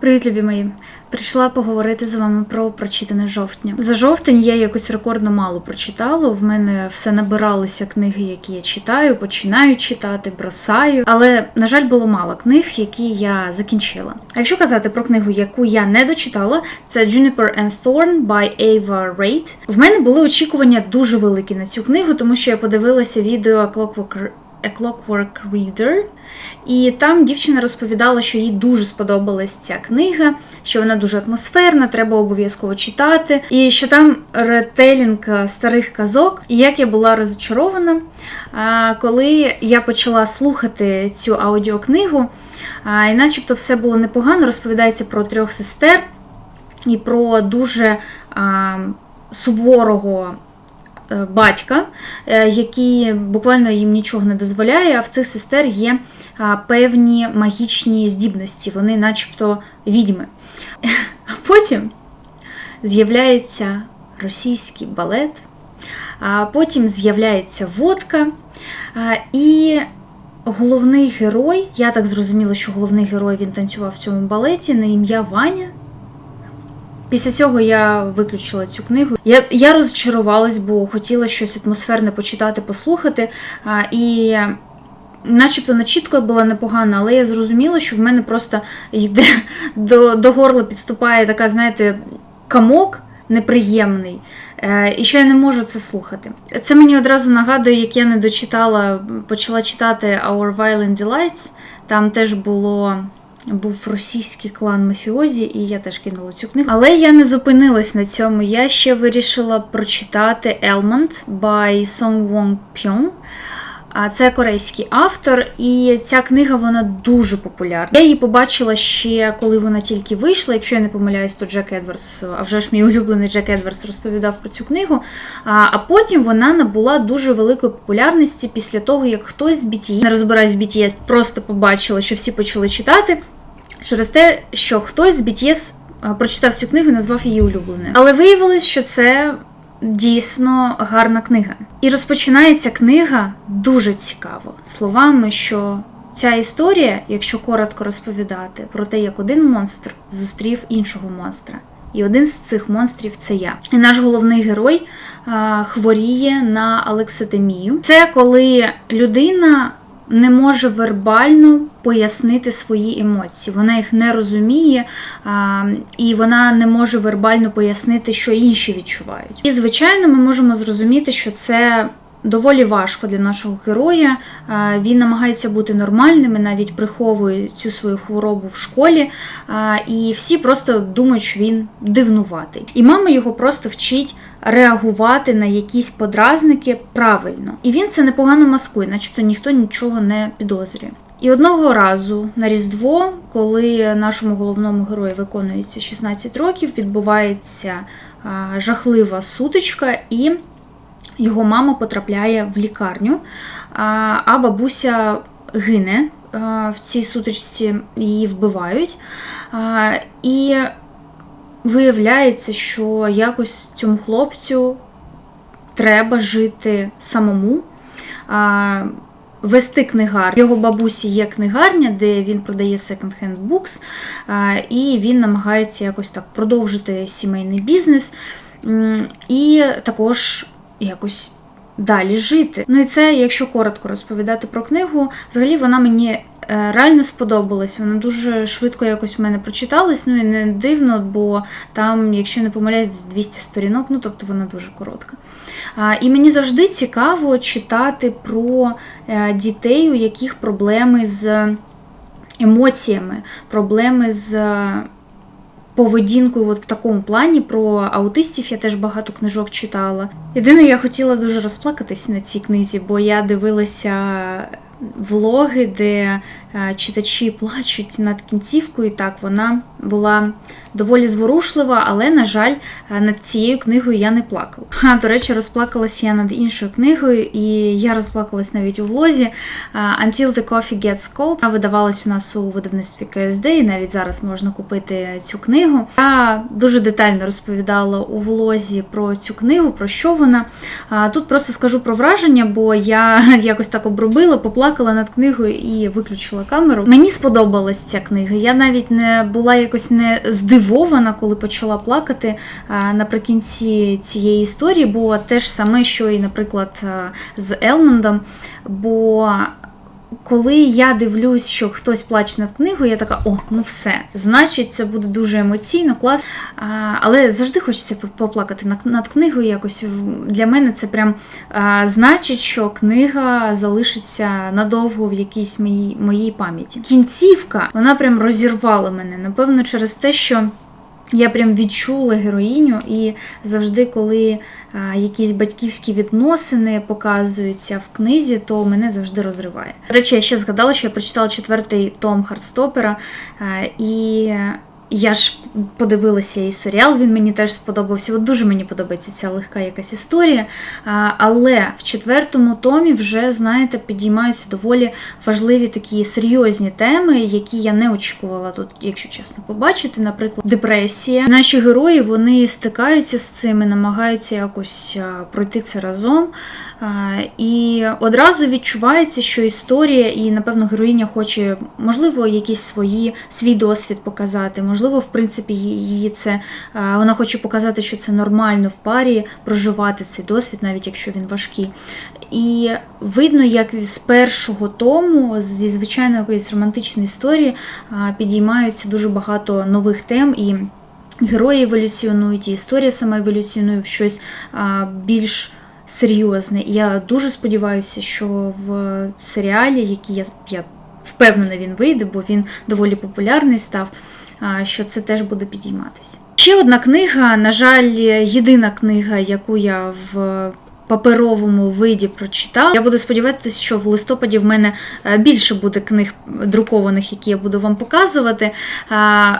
Привіт, любі мої! Прийшла поговорити з вами про прочитане жовтня. За жовтень я якось рекордно мало прочитала. В мене все набиралися книги, які я читаю, починаю читати, бросаю. Але, на жаль, було мало книг, які я закінчила. А якщо казати про книгу, яку я не дочитала, це Juniper and Thorn by Ava Reid. В мене були очікування дуже великі на цю книгу, тому що я подивилася відео Clockwork A Clockwork Reader, і там дівчина розповідала, що їй дуже сподобалась ця книга, що вона дуже атмосферна, треба обов'язково читати, і що там ретелінг старих казок. І як я була розчарована, коли я почала слухати цю аудіокнигу, і начебто все було непогано, розповідається про трьох сестер і про дуже суворого батька, е, який буквально їм нічого не дозволяє, а в цих сестер є певні магічні здібності, вони начебто відьми. А потім з'являється російський балет, а потім з'являється водка, і головний герой, я так зрозуміла, що головний герой він танцював в цьому балеті на ім'я Ваня. Після цього я виключила цю книгу. Я, я розчарувалась, бо хотіла щось атмосферне почитати, послухати. А, і начебто начітка була непогана, але я зрозуміла, що в мене просто йде до, до горла підступає така, знаєте, камок неприємний. Е, І що я не можу це слухати. Це мені одразу нагадує, як я не дочитала, почала читати Our Violent Delights. Там теж було був російський клан мафіозі, і я теж кинула цю книгу. Але я не зупинилась на цьому. Я ще вирішила прочитати Elmont by Song Wong Pyong. А це корейський автор, і ця книга вона дуже популярна. Я її побачила ще коли вона тільки вийшла. Якщо я не помиляюсь, то Джек Едвардс, а вже ж мій улюблений Джек Едвардс розповідав про цю книгу. А, потім вона набула дуже великої популярності після того, як хтось з BTS, не розбираюсь в BTS, просто побачила, що всі почали читати через те, що хтось з BTS прочитав цю книгу і назвав її улюбленою. Але виявилось, що це дійсно гарна книга. І розпочинається книга дуже цікаво словами, що ця історія, якщо коротко розповідати, про те, як один монстр зустрів іншого монстра. І один з цих монстрів це я. І наш головний герой а, хворіє на алекситемію. Це коли людина не може вербально пояснити свої емоції. Вона їх не розуміє, і вона не може вербально пояснити, що інші відчувають. І, звичайно, ми можемо зрозуміти, що це. Доволі важко для нашого героя. Він намагається бути нормальним, і навіть приховує цю свою хворобу в школі. І всі просто думають, що він дивнуватий. І мама його просто вчить реагувати на якісь подразники правильно. І він це непогано маскує, начебто ніхто нічого не підозрює. І одного разу на Різдво, коли нашому головному герою виконується 16 років, відбувається жахлива сутичка, і його мама потрапляє в лікарню, а, бабуся гине в цій сутичці, її вбивають. І виявляється, що якось цьому хлопцю треба жити самому. А, Вести книгар. Його бабусі є книгарня, де він продає books, а, і він намагається якось так продовжити сімейний бізнес і також якось далі жити. Ну і це, якщо коротко розповідати про книгу, взагалі вона мені реально сподобалась. Вона дуже швидко якось в мене прочиталась. Ну і не дивно, бо там, якщо не помиляюсь, 200 сторінок, ну тобто вона дуже коротка. І мені завжди цікаво читати про е, дітей, у яких проблеми з емоціями, проблеми з. Поведінкою от в такому плані про аутистів я теж багато книжок читала. Єдине, я хотіла дуже розплакатись на цій книзі, бо я дивилася влоги, де е, читачі плачуть над кінцівкою. Так, вона була доволі зворушлива, але, на жаль, е, над цією книгою я не плакала. А, до речі, розплакалась я над іншою книгою, і я розплакалась навіть у влозі. Until the Coffee Gets Cold. Вона видавалась у нас у видавництві КСД, і навіть зараз можна купити цю книгу. Я дуже детально розповідала у влозі про цю книгу, про що вона. Тут просто скажу про враження, бо я якось так обробила, поплакала над книгою і виключила камеру. Мені сподобалась ця книга. Я навіть не була якось не здивована, коли почала плакати наприкінці цієї історії. Було те ж саме, що і, наприклад, з Елмондом. Бо коли я дивлюсь, що хтось плаче над книгою, я така, о, ну все, значить, це буде дуже емоційно, клас. А, але завжди хочеться поплакати над книгою. Якось для мене це прям а, значить, що книга залишиться надовго в якійсь моїй моїй пам'яті. Кінцівка вона прям розірвала мене. Напевно, через те, що. Я прям відчула героїню, і завжди, коли а, якісь батьківські відносини показуються в книзі, то мене завжди розриває. До речі, я ще згадала, що я прочитала четвертий том Хардстопера, а, і я ж подивилася і серіал, він мені теж сподобався. От дуже мені подобається ця легка якась історія. Але в четвертому томі вже, знаєте, підіймаються доволі важливі такі серйозні теми, які я не очікувала тут, якщо чесно, побачити. Наприклад, депресія. Наші герої вони стикаються з цим і намагаються якось пройти це разом. І одразу відчувається, що історія, і, напевно, героїня хоче, можливо, якісь свої свій досвід показати. Можливо, в принципі, її це вона хоче показати, що це нормально в парі проживати цей досвід, навіть якщо він важкий. І видно, як з першого тому, зі звичайної якоїсь романтичної історії, підіймаються дуже багато нових тем і. Герої еволюціонують, і історія сама еволюціонує в щось більш серйозне. Я дуже сподіваюся, що в серіалі, який я, я впевнена, він вийде, бо він доволі популярний став, що це теж буде підійматися. Ще одна книга, на жаль, єдина книга, яку я в паперовому виді прочитала. Я буду сподіватися, що в листопаді в мене е, більше буде книг друкованих, які я буду вам показувати.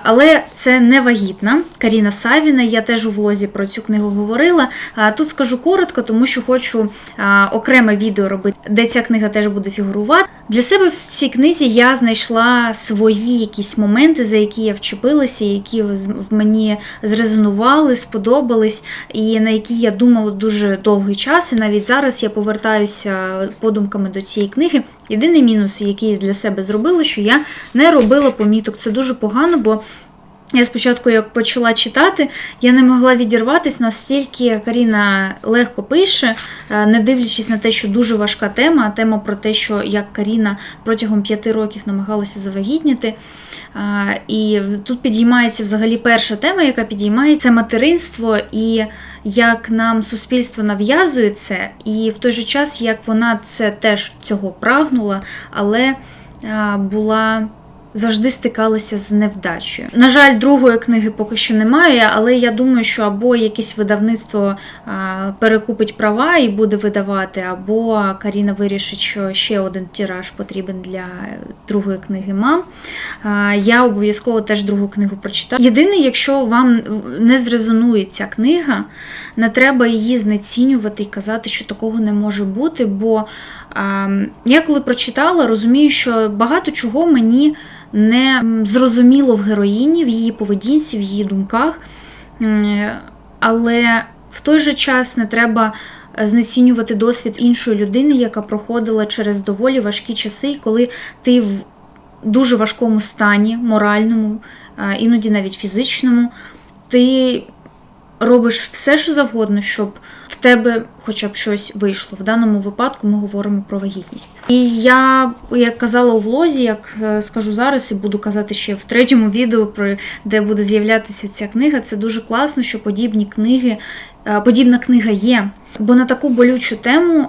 Але це не вагітна Каріна Савіна. Я теж у влозі про цю книгу говорила. Тут скажу коротко, тому що хочу окреме відео робити, де ця книга теж буде фігурувати. Для себе в цій книзі я знайшла свої якісь моменти, за які я вчепилася, які в мені зрезонували, сподобались, і на які я думала дуже довгий час. І навіть зараз я повертаюся подумками до цієї книги. Єдиний мінус, який я для себе зробила, що я не робила поміток. Це дуже погано, бо я спочатку, як почала читати, я не могла відірватися, настільки Каріна легко пише, е, не дивлячись на те, що дуже важка тема, тема про те, що як Каріна протягом п'яти років намагалася завагітніти. Е, і тут підіймається взагалі перша тема, яка підіймається материнство і як нам суспільство нав'язує це, і в той же час, як вона це теж цього прагнула, але е, була завжди стикалися з невдачею. На жаль, другої книги поки що немає, але я думаю, що або якесь видавництво перекупить права і буде видавати, або Каріна вирішить, що ще один тираж потрібен для другої книги мам. Я обов'язково теж другу книгу прочитаю. Єдине, якщо вам не зрезонує ця книга, не треба її знецінювати і казати, що такого не може бути. Бо я коли прочитала, розумію, що багато чого мені не зрозуміло в героїні, в її поведінці, в її думках. Але в той же час не треба знецінювати досвід іншої людини, яка проходила через доволі важкі часи, коли ти в дуже важкому стані, моральному, іноді навіть фізичному, ти робиш все, що завгодно, щоб в тебе хоча б щось вийшло. В даному випадку ми говоримо про вагітність. І я, як казала у влозі, як е, скажу зараз, і буду казати ще в третьому відео, про де буде з'являтися ця книга, це дуже класно, що подібні книги, е, подібна книга є. Бо на таку болючу тему.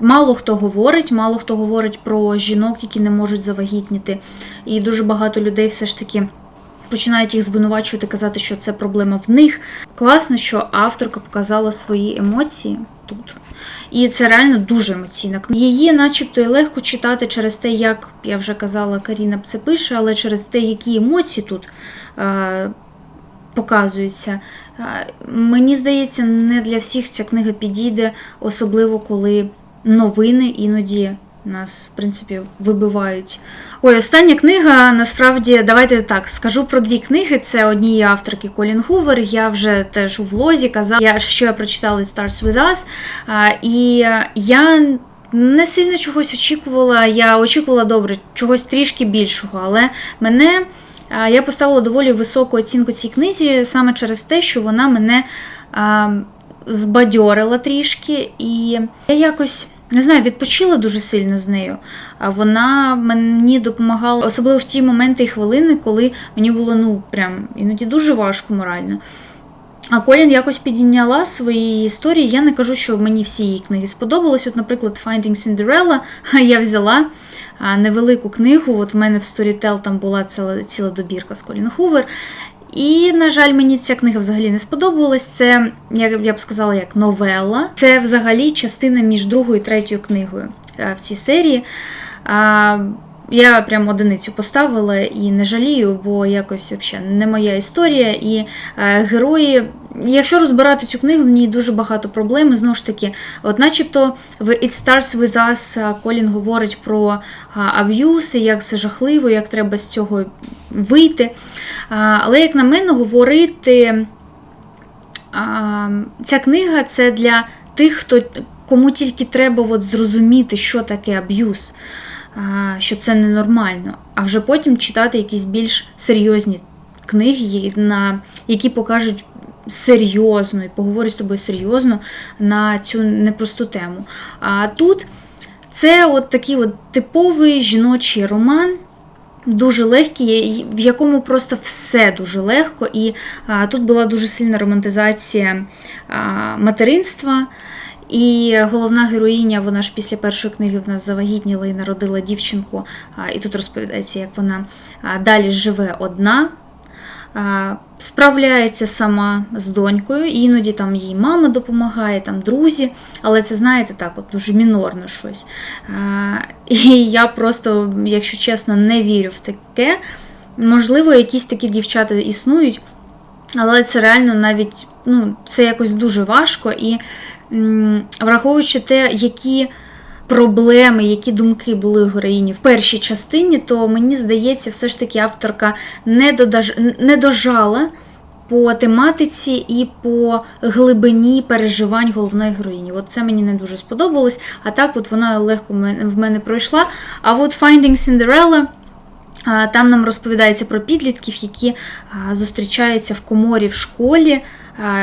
Мало хто говорить, мало хто говорить про жінок, які не можуть завагітніти. І дуже багато людей все ж таки починають їх звинувачувати, казати, що це проблема в них. класно, що авторка показала свої емоції тут. І це реально дуже емоційна книга. Її, начебто, і легко читати через те, як я вже казала, Каріна це пише, але через те, які емоції тут е, показуються. Е, мені здається, не для всіх ця книга підійде, особливо коли новини іноді нас, в принципі, вибивають. Ой, остання книга. Насправді, давайте так скажу про дві книги. Це однієї авторки Колін Хувер. Я вже теж у влозі казала, що я прочитала «It Starts With Us», І я. Не сильно чогось очікувала, я очікувала добре, чогось трішки більшого, але мене я поставила доволі високу оцінку цій книзі саме через те, що вона мене а, збадьорила трішки, і я якось не знаю, відпочила дуже сильно з нею. Вона мені допомагала, особливо в ті моменти і хвилини, коли мені було ну прям іноді дуже важко морально. А Колін якось підійняла свої історії. Я не кажу, що мені всі її книги сподобались. От, наприклад, Finding Cinderella я взяла невелику книгу. От в мене в Storytel там була ціла ціла добірка з Колін Хувер. І, на жаль, мені ця книга взагалі не сподобалась. Це, як я б сказала, як новела. Це взагалі частина між другою і третьою книгою е, в цій серії. Я прям одиницю поставила і не жалію, бо якось взагалі не моя історія. І е, герої, якщо розбирати цю книгу, в ній дуже багато проблем. знову ж таки, от начебто в It Starts With Us е, Колін говорить про аб'юз, як це жахливо, як треба з цього вийти. Але, як на мене, говорити ця книга це для тих, хто кому тільки треба от зрозуміти, що таке аб'юз що це ненормально, а вже потім читати якісь більш серйозні книги, які покажуть серйозно і поговорять з тобою серйозно на цю непросту тему. А тут це от такий от типовий жіночий роман. Дуже легкий, в якому просто все дуже легко, і а, тут була дуже сильна романтизація а, материнства. І головна героїня, вона ж після першої книги в нас завагітніла і народила дівчинку. І тут розповідається, як вона далі живе одна, справляється сама з донькою, іноді там їй мама допомагає, там друзі, але це, знаєте, так, от дуже мінорно щось. І я просто, якщо чесно, не вірю в таке. Можливо, якісь такі дівчата існують, але це реально навіть ну, це якось дуже важко. і враховуючи те, які проблеми, які думки були в героїні в першій частині, то мені здається, все ж таки авторка не, додаж... не дожала по тематиці і по глибині переживань головної героїні. От це мені не дуже сподобалось. А так, от вона легко в мене пройшла. А от Finding Cinderella. Там нам розповідається про підлітків, які зустрічаються в коморі в школі.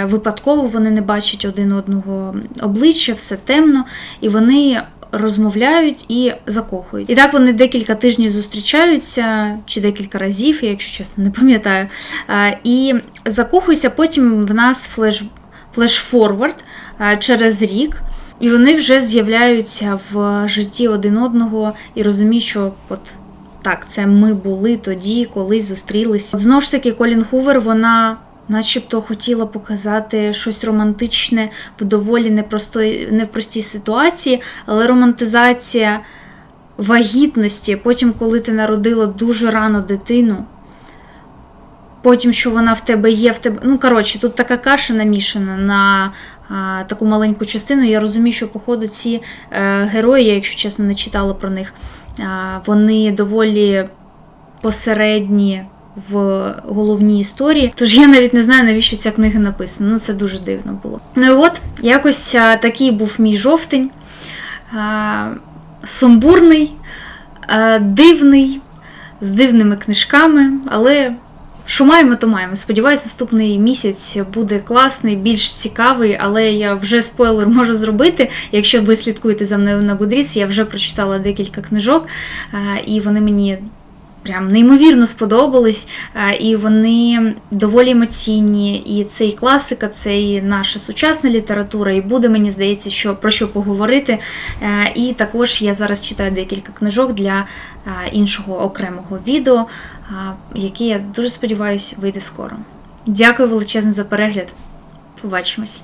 Випадково вони не бачать один одного обличчя, все темно, і вони розмовляють і закохують. І так вони декілька тижнів зустрічаються, чи декілька разів, я якщо чесно, не пам'ятаю. І закохуються потім в нас флеш, флеш-форвард через рік. І вони вже з'являються в житті один одного і розуміють, що от так, це ми були тоді, коли зустрілися. Знову ж таки, Колін Хувер, вона начебто хотіла показати щось романтичне в доволі непростої, непростій ситуації, але романтизація вагітності, потім, коли ти народила дуже рано дитину. Потім, що вона в тебе є, в тебе. Ну, коротше, тут така каша намішана на таку маленьку частину. Я розумію, що, походу, ці е, герої, я, якщо чесно, не читала про них, а, вони доволі посередні в головній історії. Тож я навіть не знаю, навіщо ця книга написана. Ну, це дуже дивно було. Ну і от, якось такий був мій жовтень, сумбурний, дивний, з дивними книжками, але. Що маємо, то маємо. Сподіваюсь, наступний місяць буде класний, більш цікавий, але я вже спойлер можу зробити. Якщо ви слідкуєте за мною на Goodreads, я вже прочитала декілька книжок, і вони мені прям неймовірно сподобались, е, і вони доволі емоційні. І це і класика, це і наша сучасна література, і буде, мені здається, що про що поговорити. Е, і також я зараз читаю декілька книжок для е, іншого окремого відео, яке я дуже сподіваюся вийде скоро. Дякую величезно за перегляд. Побачимось.